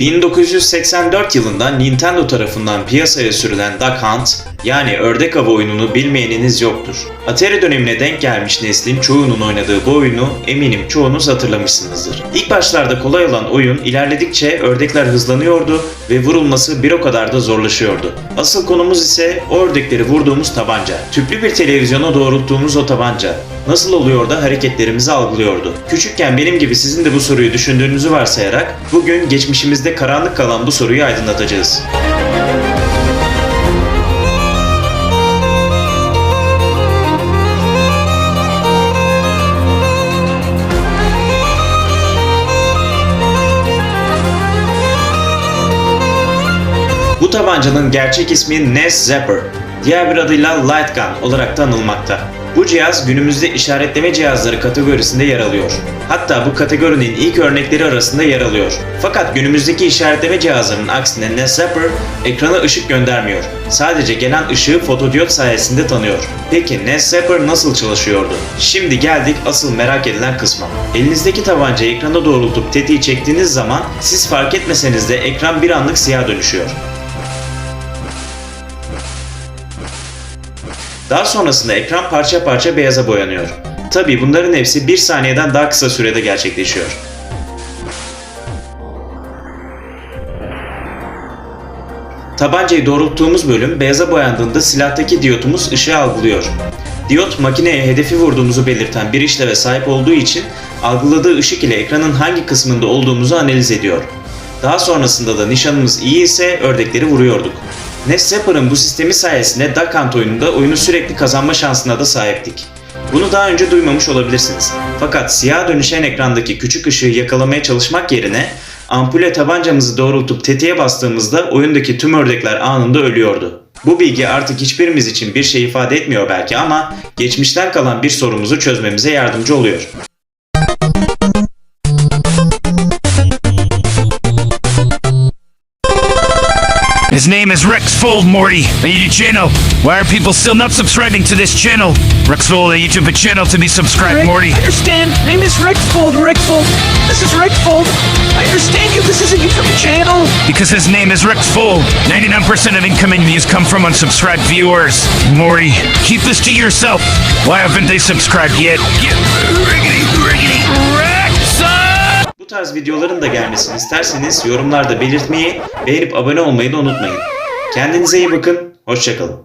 1984 yılında Nintendo tarafından piyasaya sürülen Duck Hunt yani ördek avı oyununu bilmeyeniniz yoktur. Atari dönemine denk gelmiş neslin çoğunun oynadığı bu oyunu eminim çoğunuz hatırlamışsınızdır. İlk başlarda kolay olan oyun ilerledikçe ördekler hızlanıyordu ve vurulması bir o kadar da zorlaşıyordu. Asıl konumuz ise o ördekleri vurduğumuz tabanca. Tüplü bir televizyona doğrulttuğumuz o tabanca. Nasıl oluyor da hareketlerimizi algılıyordu? Küçükken benim gibi sizin de bu soruyu düşündüğünüzü varsayarak bugün geçmişimizde karanlık kalan bu soruyu aydınlatacağız. Bu tabancanın gerçek ismi NES Zapper, diğer bir adıyla Light Gun olarak da anılmakta. Bu cihaz günümüzde işaretleme cihazları kategorisinde yer alıyor. Hatta bu kategorinin ilk örnekleri arasında yer alıyor. Fakat günümüzdeki işaretleme cihazlarının aksine NES Zapper ekrana ışık göndermiyor. Sadece gelen ışığı fotodiyot sayesinde tanıyor. Peki NES Zapper nasıl çalışıyordu? Şimdi geldik asıl merak edilen kısma. Elinizdeki tabancayı ekrana doğrultup tetiği çektiğiniz zaman siz fark etmeseniz de ekran bir anlık siyah dönüşüyor. Daha sonrasında ekran parça parça beyaza boyanıyor. Tabi bunların hepsi bir saniyeden daha kısa sürede gerçekleşiyor. Tabancayı doğrulttuğumuz bölüm beyaza boyandığında silahtaki diyotumuz ışığı algılıyor. Diyot makineye hedefi vurduğumuzu belirten bir işleve sahip olduğu için algıladığı ışık ile ekranın hangi kısmında olduğumuzu analiz ediyor. Daha sonrasında da nişanımız iyi ise ördekleri vuruyorduk. Nest Zapper'ın bu sistemi sayesinde Duck Hunt oyununda oyunu sürekli kazanma şansına da sahiptik. Bunu daha önce duymamış olabilirsiniz. Fakat siyah dönüşen ekrandaki küçük ışığı yakalamaya çalışmak yerine ampule tabancamızı doğrultup tetiğe bastığımızda oyundaki tüm ördekler anında ölüyordu. Bu bilgi artık hiçbirimiz için bir şey ifade etmiyor belki ama geçmişten kalan bir sorumuzu çözmemize yardımcı oluyor. His name is Rex Fold, Morty. I need your channel. Why are people still not subscribing to this channel? Rex Fold, I need you a channel to be subscribed, Rick, Morty. I understand. Name is Rickfold. Rickfold. This is Rickfold. I understand you. This is a YouTube channel. Because his name is Rex Fold. 99% of incoming views come from unsubscribed viewers. Morty, keep this to yourself. Why haven't they subscribed yet? Riggedy, riggedy, Rexa! tarz videoların da gelmesini isterseniz yorumlarda belirtmeyi, beğenip abone olmayı da unutmayın. Kendinize iyi bakın, hoşçakalın.